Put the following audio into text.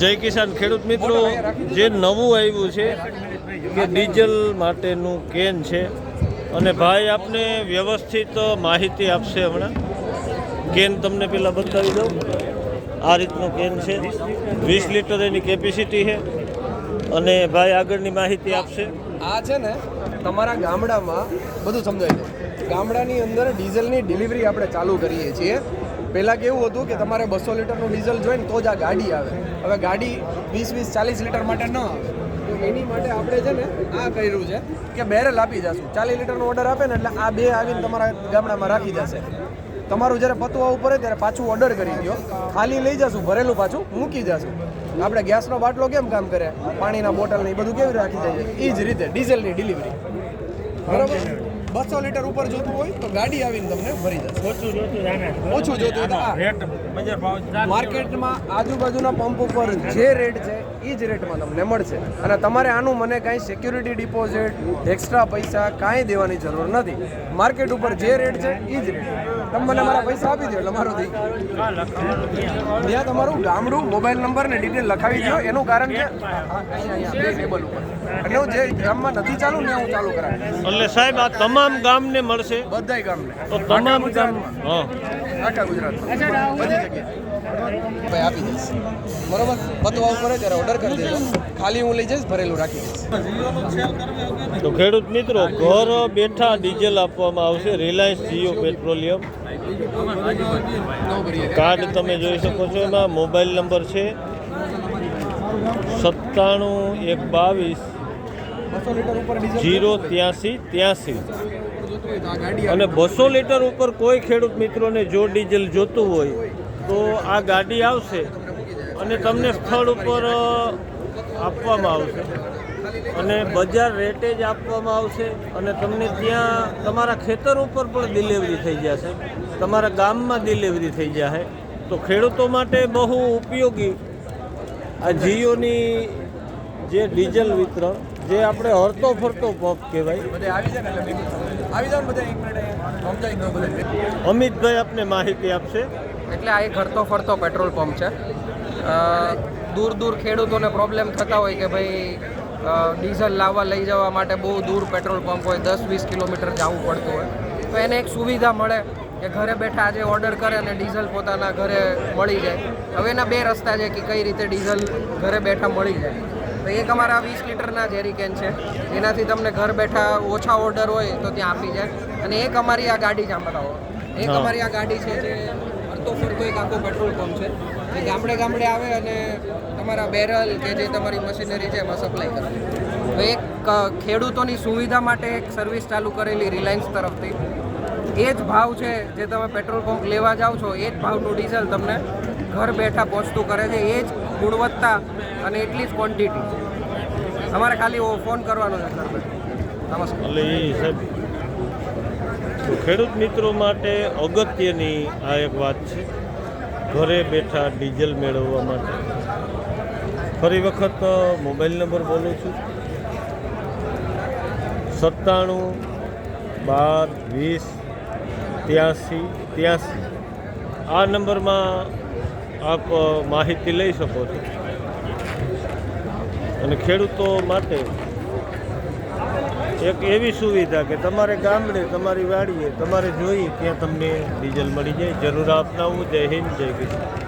જય કિસાન, ખેડૂત મિત્રો, જે નવું આવ્યું છે કે ડીઝલ માટેનું કેન છે અને ભાઈ આપને વ્યવસ્થિત માહિતી આપશે હમણાં. કેન તમને પેલા બતાવી દઉં. આ રીતનું કેન છે. વીસ લીટર એની કેપેસિટી છે અને ભાઈ આગળની માહિતી આપશે. આ છે ને તમારા ગામડામાં, બધું સમજાય છે ગામડાની અંદર ડીઝલની ડિલિવરી આપણે ચાલુ કરીએ છીએ. પહેલાં કેવું હતું કે તમારે બસો લીટરનું ડીઝલ જોઈએ ને તો જ આ ગાડી આવે. હવે ગાડી વીસ વીસ, ચાલીસ લીટર માટે ન આવે. તો એની માટે આપણે છે ને આ કર્યું છે કે બેરલ આપી જશું. ચાલીસ લીટરનો ઓર્ડર આપે ને એટલે આ બે આવીને તમારા ગામડામાં રાખી જશે તમારું જ્યારે પતવા ઉપર પડે ત્યારે પાછું ઓર્ડર કરી દો ખાલી લઈ જશું, ભરેલું પાછું મૂકી જશું. આપણે ગેસનો બાટલો કેમ કામ કરે? પાણીના બોટલ ને એ બધું કેવી રાખી જાય એ જ રીતે, ડીઝલની ડિલિવરી બરાબર? બસો લીટર ઉપર જોતું હોય તો ગાડી આવીને તમને ભરી જશે ઓછું જોતું હોય તો આ. માર્કેટમાં આજુબાજુના પંપ ઉપર જે રેટ છે એ જ રેટમાં તમને મળશે. અને તમારે આનું મને કાંઈ સિક્યુરિટી ડિપોઝિટ એક્સ્ટ્રા પૈસા કાંઈ દેવાની જરૂર નથી. માર્કેટ ઉપર જે રેટ છે એ જ રેટ. તમે મને મારા પૈસા આપી દો એટલે મારું થઈ ત્યાં તમારું ગામડું મોબાઈલ નંબર ને ડિટેલ લખાવી દો એનું કારણ આ અહીંયા અહીંયા બે ટેબલ ઉપર. એટલે હું જે ગામમાં નથી ચાલુ ને હું ચાલુ કરાવીશ. એટલે સાહેબ આ તમામ ગામને મળશે? બધા ગામને. તો તમામ ગામ હા. આખા ગુજરાતમાં. બધી જગ્યાએ. ભાઈ આપી દઈશ. બરોબર? પતવા ઉપર ત્યારે ઓર્ડર કરી દેજો. ખાલી હું લઈ જઈશ ભરેલું રાખી દઈશ. તો ખેડૂત મિત્રો ઘર બેઠા ડીઝલ આપવામાં આવશે રિલાયન્સ જીઓ પેટ્રોલિયમ. કાર્ડ તમે જોઈ શકો છો એમાં મોબાઈલ નંબર છે સત્તાણું એક બાવીસ બસો લીટર ઉપર ડીઝલ જીરો, ત્યાંસી ત્યાંસી. અને બસો લીટર ઉપર કોઈ ખેડૂત મિત્રોને જો ડીઝલ જોતું હોય તો આ ગાડી આવશે અને તમને સ્થળ ઉપર આપવામાં આવશે. અને બજાર રેટે જ આપવામાં આવશે અને તમને ત્યાં તમારા ખેતર ઉપર પણ ડિલિવરી થઈ જશે. તમારા ગામમાં ડિલિવરી થઈ જશે. તો ખેડૂતો માટે બહુ ઉપયોગી આ જીઓની જે ડીઝલ વિતરણ જે આપણે હરતો ફરતો પંપ કહેવાય. અમિતભાઈ આપને માહિતી આપશે. એટલે આ એક હરતો ફરતો પેટ્રોલ પંપ છે. દૂર દૂર ખેડૂતોને પ્રોબ્લેમ થતા હોય કે ભાઈ ડીઝલ લાવવા લઈ જવા માટે બહુ દૂર પેટ્રોલ પંપ હોય દસ વીસ કિલોમીટર જવું પડતું હોય. તો એને એક સુવિધા મળે કે ઘરે બેઠા આજે ઓર્ડર કરે અને ડીઝલ પોતાના ઘરે મળી જાય. હવે એના બે રસ્તા છે કે કઈ રીતે ડીઝલ ઘરે બેઠા મળી જાય. તો એક અમારા વીસ લીટરના જેરીકેન છે. એનાથી તમને ઘર બેઠા ઓછા ઓર્ડર હોય તો ત્યાં આપી જાય. અને એક અમારી આ ગાડી જ બતાવો. એક અમારી આ ગાડી છે જે ફરતો ફરતો એક આખો પેટ્રોલ પંપ છે. એ ગામડે ગામડે આવે અને તમારા બેરલ કે જે તમારી મશીનરી છે એમાં સપ્લાય કરે. તો એક ખેડૂતોની સુવિધા માટે એક સર્વિસ ચાલુ કરેલી રિલાયન્સ તરફથી. એ જ ભાવ છે જે તમે પેટ્રોલ પંપ લેવા જાઓ છો એ જ ભાવનું ડીઝલ તમને ઘર બેઠા પહોંચતું કરે છે. એ જ ગુણવત્તા અને એટલી જ ક્વોન્ટિટી તમારે ખાલી ફોન કરવાનો છે ઘર નમસ્કાર. ખેડૂત મિત્રો માટે અગત્યની આ એક વાત છે. ઘરે બેઠા ડીઝલ મેળવવા માટે. ફરી વખત મોબાઈલ નંબર બોલું છું. સત્તાણું, બાર, વીસ, ત્યાંસી ત્યાંસી. આ નંબરમાં આપ માહિતી લઈ શકો છો. અને ખેડૂતો માટે એક એવી સુવિધા કે તમારે ગામડે તમારી વાડીએ તમારે જોઈએ, ત્યાં તમને ડીઝલ મળી જાય. જરૂર આપનાવું જય હિન્દ, જય કિસાન.